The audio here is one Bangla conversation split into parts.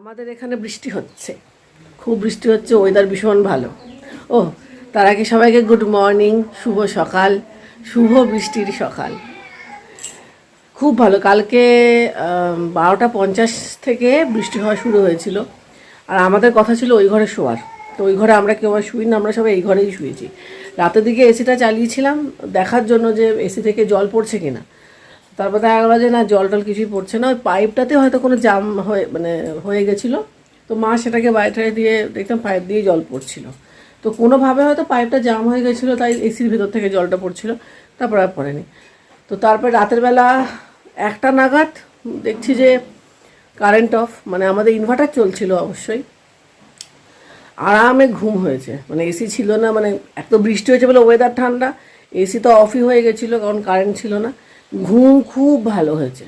আমাদের এখানে বৃষ্টি হচ্ছে। খুব বৃষ্টি হচ্ছে ওয়েদার ভীষণ ভালো। ও তার আগে সবাইকে গুড মর্নিং শুভ সকাল, শুভ বৃষ্টির সকাল। খুব ভালো, কালকে বারোটা পঞ্চাশ থেকে বৃষ্টি হওয়া শুরু হয়েছিল। আর আমাদের কথা ছিল ওই ঘরে শোয়ার। তো ওই ঘরে আমরা কেউ আর শুই না, আমরা সবাই এই ঘরেই শুয়েছি। রাতের দিকে এসিটা চালিয়েছিলাম, দেখার জন্য যে এসি থেকে জল পড়ছে কিনা। তারপর দেখা গেলো যে না, জল টল কিছুই পড়ছে না। ওই পাইপটাতে হয়তো কোনো জাম হয়ে মানে হয়ে গেছিল। তো মা সেটাকে বাইরে দিয়ে দেখতাম পাইপ দিয়ে জল পড়ছিল। তো কোনোভাবে হয়তো পাইপটা জাম হয়ে গেছিল, তাই এসির ভেতর থেকে জলটা পড়ছিল। তারপর আর পড়েনি। তো তারপর রাতের বেলা একটা নাগাদ দেখছি যে কারেন্ট অফ মানে আমাদের ইনভার্টার চলছিল অবশ্যই। আরামে ঘুম হয়েছে। মানে এসি ছিল না মানে এত বৃষ্টি হয়েছে বলে ওয়েদার ঠান্ডা। এসি তো অফই হয়ে গেছিল, কারণ কারেন্ট ছিল না। ঘুম খুব ভালো হয়েছে।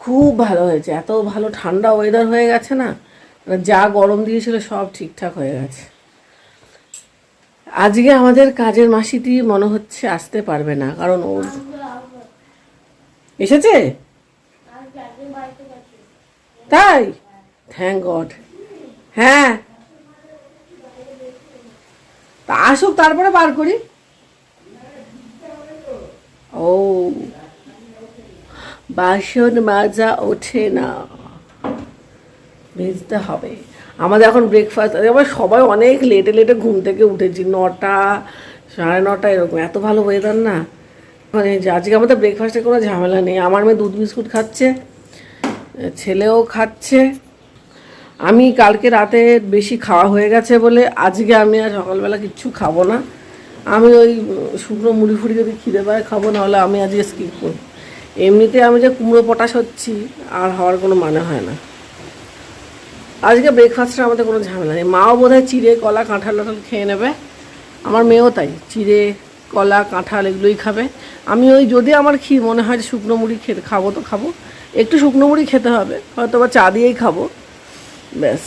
খুব ভালো হয়েছে। এত ভালো ঠান্ডা ওয়েদার হয়ে গেছে না যা গরম দিয়েছিল সব ঠিকঠাক হয়ে গেছে। আজকে আমাদের কাজের মাসিটি মনে হচ্ছে আসতে পারবে না, কারণ ওর এসেছে? তাই? থ্যাংক গড হ্যাঁ। তা আসুক, তারপরে বার করি। ও, বাসন মাজা ওঠে না। ভেজতে হবে। আমাদের এখন ব্রেকফাস্ট আবার সবাই অনেক লেটে লেটে ঘুম থেকে উঠেছি, নটা, সাড়ে নটা এরকম, এত ভালো ওয়েদার না। মানে আজকে আমাদের ব্রেকফাস্টে কোনো ঝামেলা নেই। আমার মেয়ে দুধ বিস্কুট খাচ্ছে, ছেলেও খাচ্ছে। আমি কালকে রাতে বেশি খাওয়া হয়ে গেছে বলে আজকে আমি আর সকালবেলা কিচ্ছু খাব না। আমি ওই শুকনো মুড়ি ফুড়ি যদি খিদে পায় খাব, নাহলে আমি আজকে স্কিপ করব। এমনিতে আমি যে কুমড়ো পটাশ হচ্ছি, আর হওয়ার কোনো মানে হয় না। আজকে ব্রেকফাস্টে আমাদের কোনো ঝামেলা নেই। মাও বোধহয় চিড়ে, কলা, কাঁঠাল, টাঠাল খেয়ে নেবে। আমার মেয়েও তাই, চিড়ে, কলা, কাঁঠাল এগুলোই খাবে। আমি ওই যদি আমার খি, মনে হয় যে শুকনো মুড়ি খেতে, খাব তো খাব। একটু শুকনো মুড়ি খেতে হবে, হয়তো বা চা দিয়েই খাব। ব্যাস।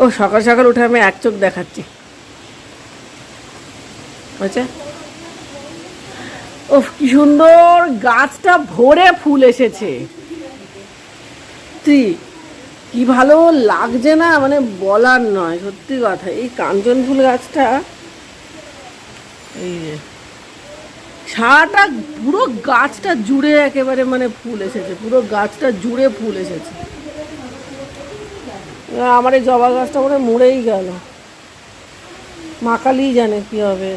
ও সকাল সকাল উঠে আমি এক চোখ দেখাচ্ছি। হয়েছে? ও কি সুন্দর গাছটা ভরে ফুল এসেছে। কি ভালো লাগছে না? মানে বলার নয়, সত্যি কথা। এই কাঞ্চন ফুল গাছটা, এই যে, সারাটা পুরো গাছটা জুড়ে একেবারে মানে ফুল এসেছে। পুরো গাছটা জুড়ে ফুল এসেছে। আমার এই জবা গাছটা মনে মরেই গেল। মা কালী জানে কি হবে।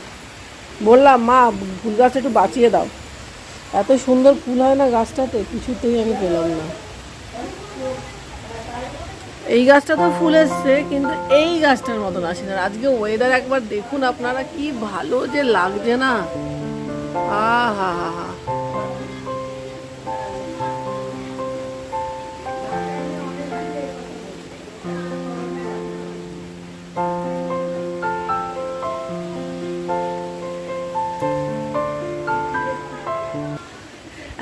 বললাম, মা, ফুল গাছটা একটু বাঁচিয়ে দাও। এত সুন্দর ফুল হয় না গাছটাতে, কিছুতেই আমি পেলাম না। এই গাছটা তো ফুল এসছে, কিন্তু এই গাছটার মতন আসে না। আজকে ওয়েদার একবার দেখুন আপনারা, কি ভালো যে লাগছে না। আহা, হা হা।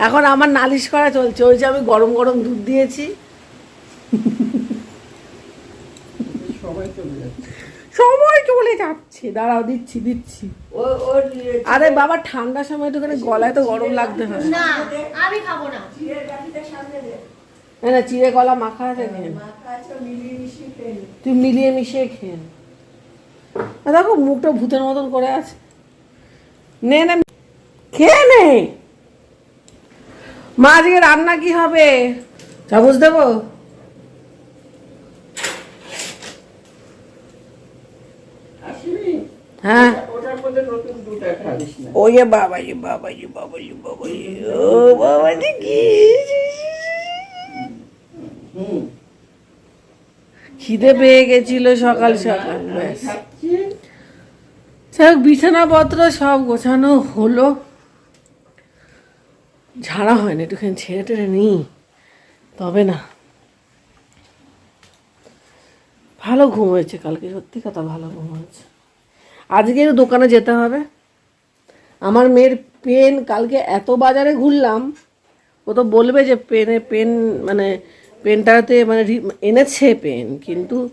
এখন আমার নালিশ করা চলছে ওই যে আমি গরম গরম দুধ দিয়েছি। সময় চলে যাচ্ছে। দাঁড়াও দিচ্ছি দিচ্ছি। আরে বাবা ঠান্ডার সময় তো ওখানে গলায় তো গরম লাগতে হয়। না আমি খাব না। না না চিড়ে কলা মাখা আছে খেন তুই মিলিয়ে মিশিয়ে খেন আর দেখো মুখটা ভূতের মতন করে আছে। নে না খেয়ে নে। মা আজকে রান্না কি হবে? চামচ দেবো হ্যাঁ। ও কি? খিদে পেয়ে গেছিল সকাল সকাল ব্যাস। যাক বিছানাপত্র সব গোছানো হলো। ঝাড়া হয়নি, একটুখানি ছেড়ে টেড়ে নিই। তবে না। ভালো ঘুম হয়েছে কালকে, সত্যি কথা ভালো ঘুম হয়েছে। আজকে দোকানে যেতে হবে। আমার মেয়ের পেন কালকে এত বাজারে ঘুরলাম, ও তো বলবে যে পেনে, পেন মানে পেনটাতে মানে এনেছে পেন, কিন্তু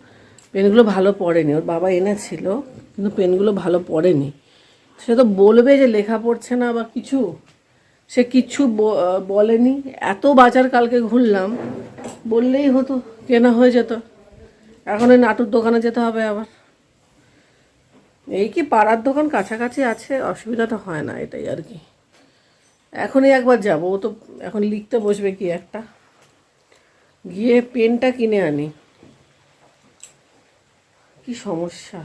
পেনগুলো ভালো পড়েনি। ওর বাবা এনেছিল, কিন্তু পেনগুলো ভালো পড়েনি। সে তো বলবে যে লেখা পড়ছে না বা কিছু। সে কিচ্ছু বলেনি। এত বাজার কালকে ঘুরলাম, বললেই হতো, কেনা হয়ে যেত। এখন ওই নাটুর দোকানে যেতে হবে আবার। এই কি পাড়ার দোকান কাছাকাছি আছে? অসুবিধাটা হয় না এটাই আর কি। এখনই একবার যাব, ও তো এখন লিখতে বসবে কি একটা। গিয়ে পেনটা কিনে আনি। কি সমস্যা?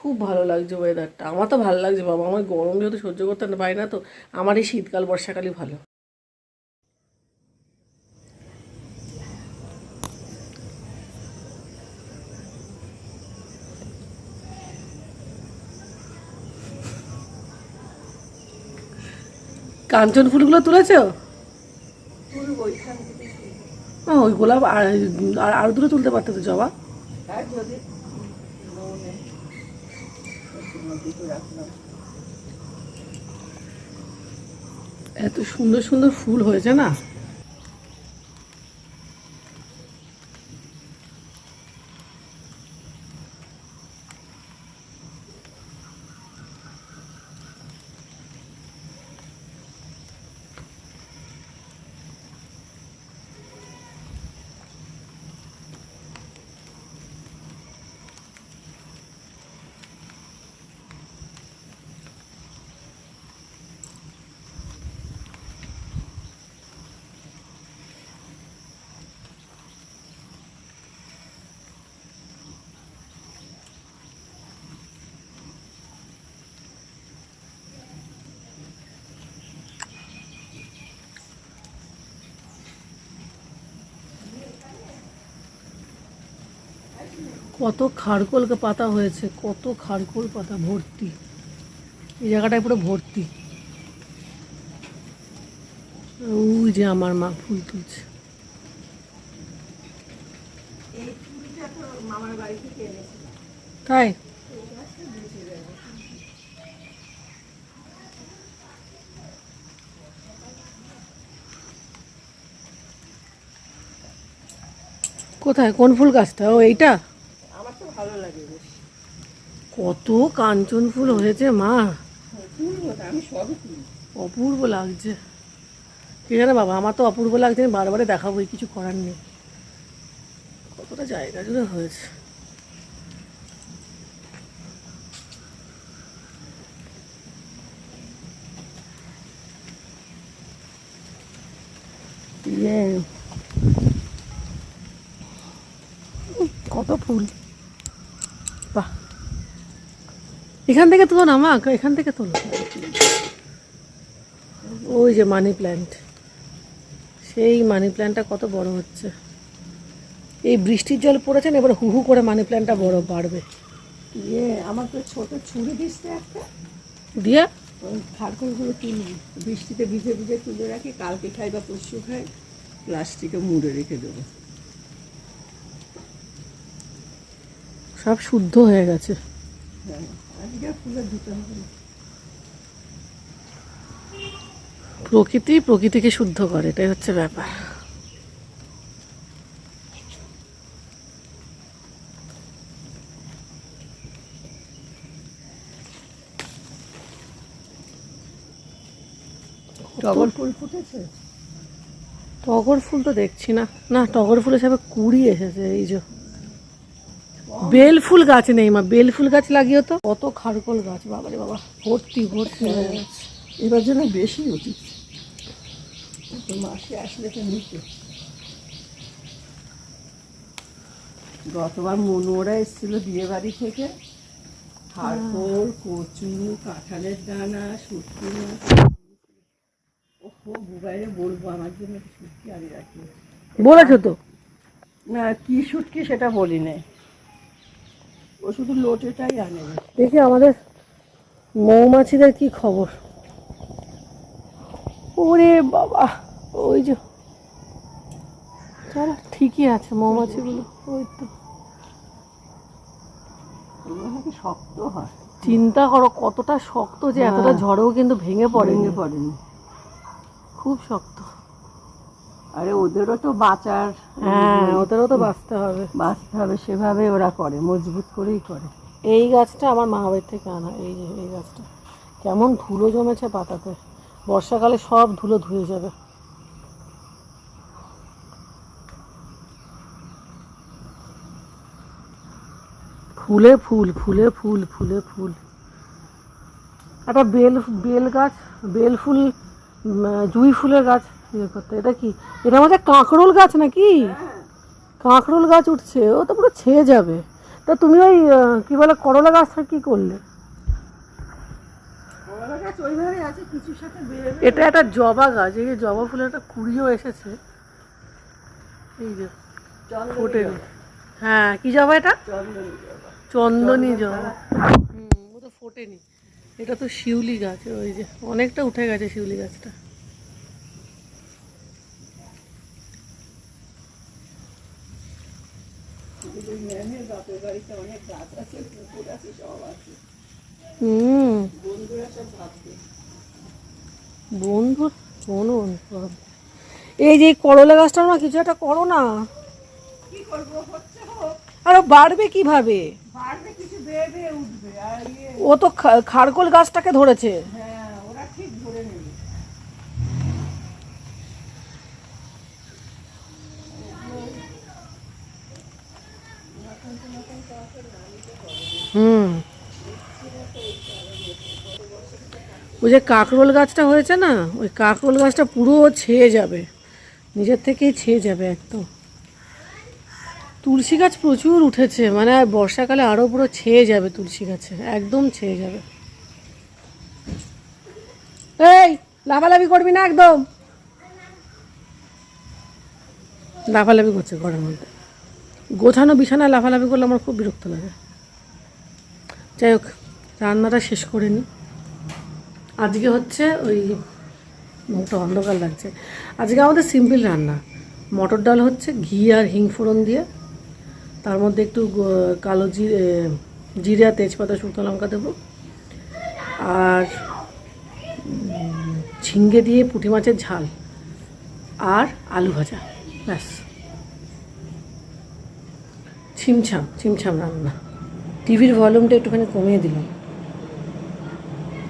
খুব ভালো লাগছে ওয়েদারটা আমার তো ভালো লাগছে বাবা। আমার গরম যেহেতু সহ্য করতে পারি না তো আমার এই শীতকাল বর্ষাকালই ভালো। কাঞ্চন ফুলগুলো তুলেছ? ওই গোলাপ আর, আর- দূরে তুলতে পারতে জবা? এত সুন্দর সুন্দর ফুল হয়েছে না? কত খারকোল পাতা হয়েছে কত খারকোল পাতা ভর্তি। এই জায়গাটায় পুরো ভর্তি। ওই যে আমার মা ফুল তুলছে। তাই? কোথায়? কোন ফুল গাছটা? ও এইটা আমার তো ভালো লাগে বেশ কত কাঞ্চন ফুল হয়েছে মা। অপূর্ব লাগছে। কে জানে বাবা, আমার তো অপূর্ব লাগছে, আমি বারবারে দেখাবোই কিছু করার নেই। কতটা জায়গা জুড়ে হয়েছে। ইয়ে। কত ফুল। বাহ। এখান থেকে তোলো না মা এখান থেকে তোলো। ওই যে মানি প্ল্যান্ট সেই মানি প্ল্যান্টটা কত বড় হচ্ছে। এই বৃষ্টির জল পড়েছে না এবার হু হু করে মানি প্ল্যান্টটা বড় বাড়বে। ইয়ে আমার তো ছোট ছুরি দিচ্ছে একটা। দিয়ে? ওই খারকলগুলো তুলবি বৃষ্টিতে ভিজে ভিজে তুলে রাখি কালকে খাই বা পরশু খাই প্লাস্টিকে মুড়ে রেখে দেবো। সব শুদ্ধ হয়ে গেছে। হ্যাঁ। ফুলের প্রকৃতি প্রকৃতিকে শুদ্ধ করে এটাই হচ্ছে ব্যাপার। টগর ফুল ফুটেছে? টগর ফুল তো দেখছি না। না টগর ফুল হিসাবে কুড়ি এসেছে এই যে। বেল ফুল গাছ নেই মা বেল ফুল গাছ লাগিয়ে তো। কত খারকোল গাছ বাবা রে বাবা ভর্তি ভর্তি এবার যেন বেশি উচিত। মাসে আসলে তো নিতে। গতবার মনোরা এসেছিল বিয়ে বাড়ি থেকে। হাড়কোল কচু কাঁঠালের দানা শুটকি মাছ। ওহো বুবাইরে বলব আমার জন্য শুটকি আনি রাখি। বলেছ তো? না কি শুটকি সেটা বলি নাই ও শুধু লোটেটাই আনে। দেখি আমাদের মৌমাছিদের কি খবর? ওরে বাবা ওই যে। চলো ঠিকই আছে মৌমাছিগুলো ওই তো। শক্ত হয়। চিন্তা করো কতটা শক্ত যে এতটা ঝড়েও কিন্তু ভেঙে পড়েনি। ভেঙে পড়েনি। খুব শক্ত। আরে ওদেরও তো বাঁচার হ্যাঁ ওদেরও তো বাঁচতে হবে। বাঁচতে হবে সেভাবে ওরা করে মজবুত করেই করে। এই গাছটা আমার মা বাড়ির থেকে আনা এই যে এই গাছটা। কেমন ধুলো জমেছে পাতাতে। বর্ষাকালে সব ধুলো ধুয়ে যাবে। ফুলে ফুল ফুলে ফুল ফুলে ফুল। একটা বেল বেল গাছ বেল ফুল জুঁই ফুলের গাছ। ইয়ে করতে। এটা কি? এটা আমাদের কাঁকরোল গাছ নাকি? কাঁকরোল গাছ উঠছে ও তো পুরো ছেয়ে যাবে। তা তুমি ওই কি বলে করলা গাছটা কি করলে? এটা একটা জবা গাছ এই জবা ফুলের একটা কুড়িও এসেছে। এই যে ফুটে হ্যাঁ কি জবা এটা? চন্দনী জবা। চন্দনী জবা। হুম ও তো ফোটেনি। এটা তো শিউলি গাছ ওই যে অনেকটা উঠে গেছে শিউলি গাছটা ওই ম্যামের বাপের বাড়িতে অনেক গাছ আছে পুকুর আছে সব আছে। হুম। বন্ধুরা সব ভাববে বন্ধু এই যে করলা গাছটা না কিছু একটা করো না। কি করব হচ্ছে হোক। আর ও বাড়বে কীভাবে? বাড়বে কিছু বেয়ে বেয়ে উঠবে আর ইয়ে। ও তো খারকোল গাছটাকে ধরেছে। হ্যাঁ ওরা ঠিক ধরে নেবে হুম। ওই যে কাকরোল গাছটা হয়েছে না, ওই কাকরোল গাছটা পুরো ছেয়ে যাবে। নিজের থেকেই ছেয়ে যাবে একদম। তুলসী গাছ প্রচুর উঠেছে মানে বর্ষাকালে আরও পুরো ছেয়ে যাবে তুলসী গাছে, একদম ছেয়ে যাবে। এই, লাফালাফি করবি না একদম? লাফালাফি করছে ঘরের মধ্যে। গোছানো বিছানায় লাফালাফি করলে আমার খুব বিরক্ত লাগে। যাই হোক, রান্নাটা শেষ করে নিই আজকে হচ্ছে ওই মুখটা অন্ধকার লাগছে। আজকে আমাদের সিম্পল রান্না। মটর ডাল হচ্ছে ঘি আর হিং ফোড়ন দিয়ে। তার মধ্যে একটু কালো জিরে জিরে তেজপাতা, শুকনো লঙ্কা দেবো। আর ঝিঙ্গে দিয়ে পুঁটি মাছের ঝাল। আর আলু ভাজা। ব্যাস। ছিমছাম ছিমছাম রান্না। টিভির ভলিউমটা একটুখানি কমিয়ে দিলাম।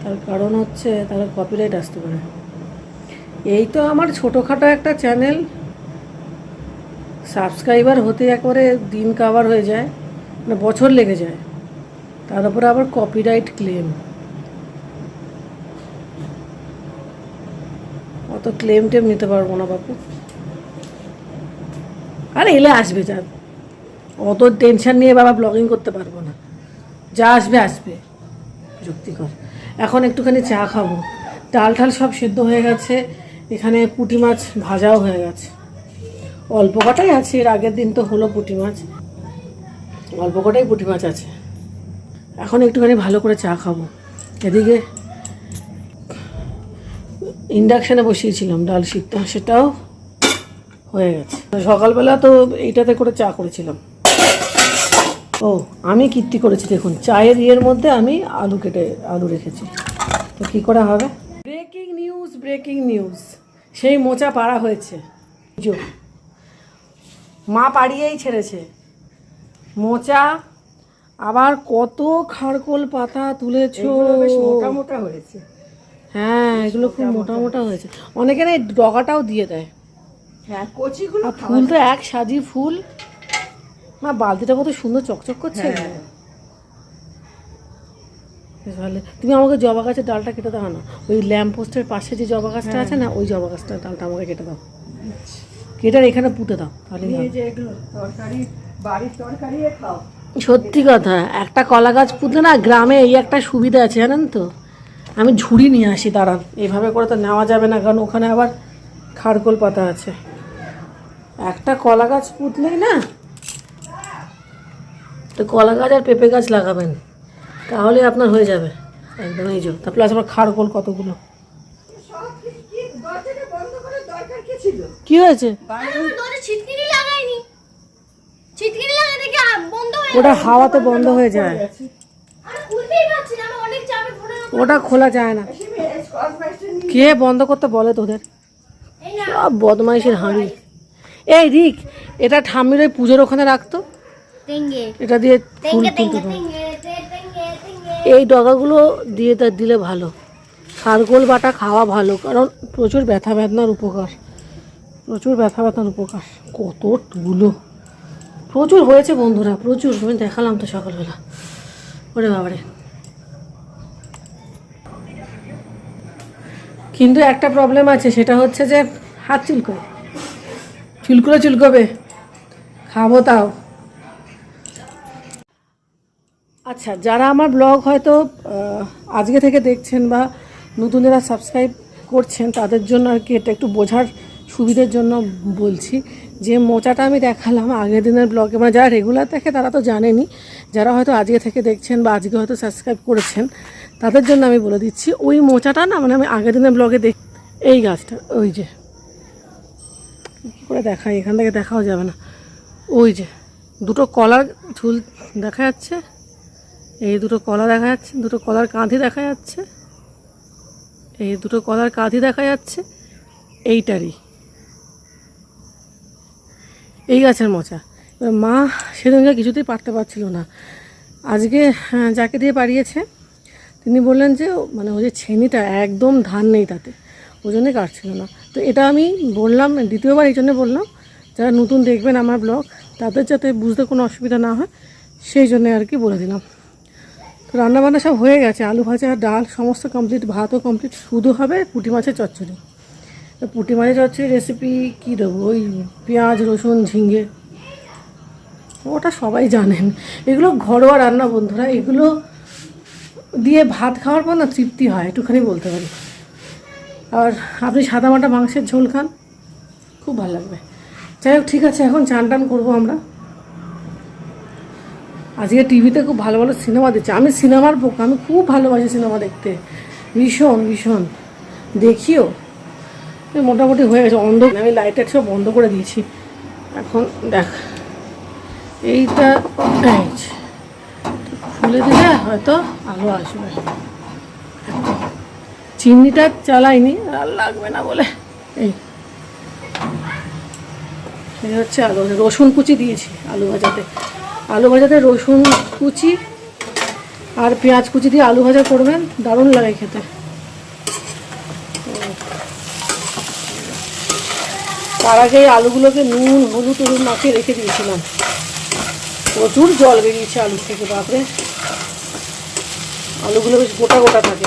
তার কারণ হচ্ছে তারা কপিরাইট আসতে পারে। এই তো আমার ছোটোখাটো একটা চ্যানেল সাবস্ক্রাইবার হতে একবারে দিন কাভার হয়ে যায় মানে বছর লেগে যায়। তার উপরে আবার কপিরাইট ক্লেম অত ক্লেম টেম নিতে পারব না বাপু। আরে এলে আসবে যা। অত টেনশন নিয়ে বাবা ব্লগিং করতে পারব না। যা আসবে আসবে। যুক্তিকর। এখন একটুখানি চা খাব। ডাল ঠাল সব সেদ্ধ হয়ে গেছে। এখানে পুঁটি মাছ ভাজাও হয়ে গেছে। অল্প কটাই আছে, এর আগের দিন তো হলো পুঁটি মাছ। অল্প কটাই পুঁটি মাছ আছে। এখন একটুখানি ভালো করে চা খাব। এদিকে ইন্ডাকশানে বসিয়েছিলাম ডাল সিদ্ধ, সেটাও হয়ে গেছে। সকালবেলা তো এইটাতে করে চা করেছিলাম। ও আমি কীর্তি করেছি দেখুন চায়ের ইয়ের মধ্যে আমি আলু কেটে আলু রেখেছি। তো কী করে হবে? Breaking news breaking news. সেই মোচা পাড়া হয়েছে। মা পাড়িয়েই ছেড়েছে। মোচা আবার কত খাড়কোল পাতা তুলেছো। মোটা মোটা হয়েছে। হ্যাঁ এগুলো খুব মোটা মোটা হয়েছে। অনেকে না এই ডগাটাও দিয়ে দেয়। হ্যাঁ কচিগুলো ফুল তো এক সাজি ফুল। মা বালতিটা কত সুন্দর চকচক করছে? হ্যাঁ। বেশ ভালো। তুমি আমাকে জবা গাছের ডালটা কেটে দাও না। ওই ল্যাম্প পোস্টের পাশে যে জবা গাছটা আছে না ওই জবা গাছটার ডালটা আমাকে কেটে দাও। কেটে আর এখানে পুঁতে দাও তাহলে নিয়ে তরকারি বাড়ির তরকারি খাও। সত্যি কথা একটা কলা গাছ পুঁতলে না গ্রামে এই একটা সুবিধা আছে জানেন তো? আমি ঝুড়ি নিয়ে আসি দাঁড়ান। এইভাবে করে তো নেওয়া যাবে না কারণ ওখানে আবার খারকোল পাতা আছে। একটা কলা গাছ পুঁতলেই না তো কলা গাছ আর পেঁপে গাছ লাগাবেন তাহলে আপনার হয়ে যাবে। একদম এই যে তার প্লাস আবার খাড়কোল কতগুলো। কি হয়েছে? হয়ে ওটা হাওয়াতে বন্ধ হয়ে যায়। ওটা খোলা যায় না। কে বন্ধ করতে বলে তোদের? সব বদমাইশের হাঁড়ি। এই রিক এটা ঠাম্মির ওই পুজোর ওখানে রাখতো? এটা দিয়ে ফুল তুলতে এই ডগাগুলো দিয়ে তা দিলে ভালো। খারগোল বাটা খাওয়া ভালো কারণ প্রচুর ব্যথা বেদনার উপকার। প্রচুর ব্যথা ব্যথার উপকার। কত তুলো। প্রচুর হয়েছে বন্ধুরা প্রচুর। আমি দেখালাম তো সকালবেলা। ওরে বাবারে। কিন্তু একটা প্রবলেম আছে সেটা হচ্ছে যে হাত চুলকোয় চুলকুলো চুলকোবে। খাব তাও। আচ্ছা যারা আমার ব্লগ হয়তো আজকে থেকে দেখছেন বা নতুন যারা সাবস্ক্রাইব করছেন, তাদের জন্য আর কি এটা একটু বোঝার সুবিধের জন্য বলছি। যে মোচাটা আমি দেখালাম আগের দিনের ব্লগে মানে যারা রেগুলার দেখে তারা তো জানেনি যারা হয়তো আজকে থেকে দেখছেন বা আজকে হয়তো সাবস্ক্রাইব করেছেন, তাদের জন্য আমি বলে দিচ্ছি, ওই মোচাটা না মানে আমি আগের দিনের ব্লগে দেখ, এই গাছটা, ওই যে। কী করে দেখাই? এখান থেকে দেখাও যাবে না। ওই যে, দুটো কলার ঝুল দেখা যাচ্ছে। এই দুটো কলা দেখা যাচ্ছে দুটো কলার কাঁধি দেখা যাচ্ছে। এই দুটো কলার কাঁধি দেখা যাচ্ছে এইটারই। এই গাছের মোচা মা সেদিনকে কিছুতেই পারতে পারছিল না। আজকে হ্যাঁ, যাকে দিয়ে পারিয়েছে তিনি বললেন যে মানে ওই যে ছেনিটা একদম ধান নেই তাতে। ওই জন্যই কাটছিল না। তো এটা আমি বললাম দ্বিতীয়বার এই জন্য বললাম যারা নতুন দেখবেন আমার ব্লগ তাদের যাতে বুঝতে কোনো অসুবিধা না হয় সেই জন্য আর কি বলে দিলাম। তো রান্নাবান্না সব হয়ে গেছে, আলু ভাজা, ডাল, সমস্ত কমপ্লিট ভাতও কমপ্লিট শুধু হবে পুঁটি মাছের চচ্চড়ি। তো পুঁটি মাছের চচ্চড়ি রেসিপি কী দেবো? ওই পেঁয়াজ, রসুন, ঝিঙে, ওটা সবাই জানেন। এগুলো ঘরোয়া রান্না বন্ধুরা, এগুলো দিয়ে ভাত খাওয়ার পর না তৃপ্তি হয়, একটুখানি বলতে পারি। আর আপনি সাদা মাটা মাংসের ঝোল খান, খুব ভালো লাগবে। যাই হোক, ঠিক আছে, এখন চান টান করব আমরা। আজকে টিভিতে খুব ভালো ভালো সিনেমা দিচ্ছে আমি সিনেমার পোক আমি খুব ভালোবাসি সিনেমা দেখতে। ভীষণ ভীষণ। দেখিও। মোটামুটি হয়ে গেছে, অন্ধ আমি লাইটার সব বন্ধ করে দিয়েছি। এখন দেখ। এইটা খুলে দিলে হয়তো আলো আসবে। চিমনিটা চালাইনি, আর লাগবে না বলে। এই। এই হচ্ছে আলু। রসুন কুচি দিয়েছি আলু ভাজাতে। আলু ভাজাতে রসুন, কুচি আর পেঁয়াজ কুচি দিয়ে আলু ভাজা করবেন, দারুণ লাগে খেতে। তার আগে আলুগুলোকে নুন, হলুদ হলুদ মাখিয়ে রেখে দিয়েছিলাম। প্রচুর জল বেরিয়েছে আলু থেকে, বাপরে। আলুগুলো বেশ গোটা গোটা থাকে।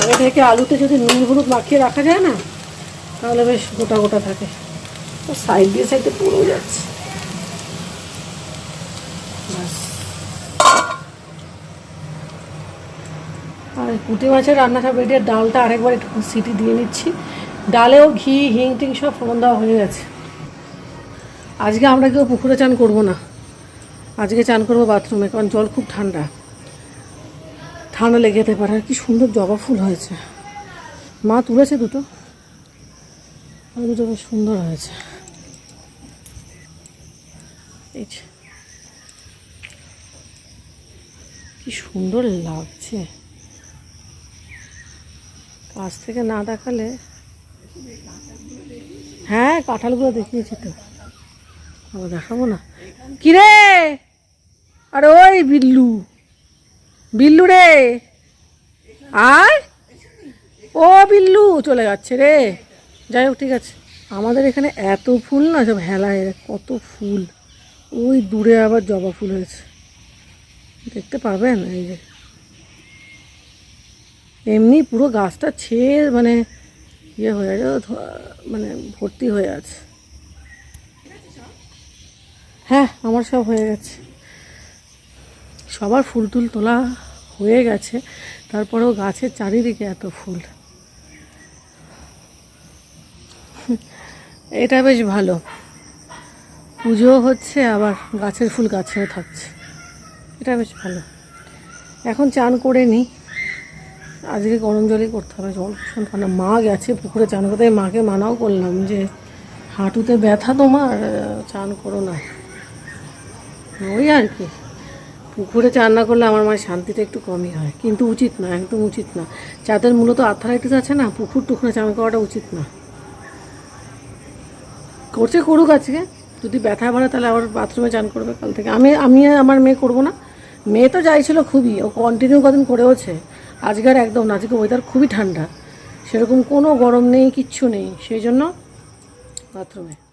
আগে থেকে আলুতে যদি নুন, হলুদ মাখিয়ে রাখা যায় না, তাহলে বেশ গোটা গোটা থাকে। সাইড দিয়ে সাইডে পড়েও যাচ্ছে ব্যাস। আর পুঁটি মাছের রান্নাটা বেরিয়ে ডালটা আরেকবার একটু সিটি দিয়ে নিচ্ছি। ডালেও ঘি, হিং টিং সব ফোড়ন দেওয়া হয়ে গেছে। আজকে আমরা কেউ পুকুরে চান করব না। আজকে চান করব বাথরুমে, কারণ জল খুব ঠান্ডা। ঠান্ডা লেগে যেতে পারে, আর কি সুন্দর জবা ফুল হয়েছে। মা তুলেছে দুটো? দুটো বেশ সুন্দর হয়েছে। কি সুন্দর লাগছে। কাছ থেকে না দেখালে? হ্যাঁ কাঁঠালগুলো দেখিয়েছি তো। আবার দেখাবো না। কিরে? আরে ওই বিল্লু। বিল্লু রে। আয় ও বিল্লু, চলে যাচ্ছে রে। যাই হোক, ঠিক আছে। আমাদের এখানে এত ফুল না, সব হেলায় কত ফুল। ওই দূরে আবার জবা ফুল হয়েছে। দেখতে পাবেন? এই যে। এমনি পুরো গাছটা ছেয়ে মানে ইয়ে হয়ে আছে মানে ভর্তি হয়ে আছে। হ্যাঁ আমার সব হয়ে গেছে। সবার ফুল টুল তোলা হয়ে গেছে, তারপরেও গাছের চারিদিকে এত ফুল। এটা বেশ ভালো। পুজো হচ্ছে, আবার গাছের ফুল গাছেও থাকছে। এটা বেশ ভালো। এখন চান করে নিই। আজকে গরম জলই করতে হবে, জল ভীষণ মা গেছে পুকুরে চান করতে, মাকে মানাও করলাম যে হাঁটুতে ব্যথা তোমার, চান করো না। ওই আর কি। পুকুরে চান না করলে আমার মায়ের শান্তিটা একটু কমই হয়। কিন্তু উচিত না, একদম উচিত না। যাদের মূলত আর্থারাইটিস আছে না, পুকুর টুকুরে চান করাটা উচিত না। করছে করুক আজকে। যদি ব্যথা বাড়ে তাহলে আবার বাথরুমে চান করবে কাল থেকে। আমি আমি আমার মেয়ে করব না। মেয়ে তো চাইছিল খুবই, ও কন্টিনিউ কদিন করেওছে। আজকের একদম না আজকে ওয়েদার খুবই ঠান্ডা। সেরকম কোনো গরম নেই, কিচ্ছু নেই। সেই জন্য বাথরুমে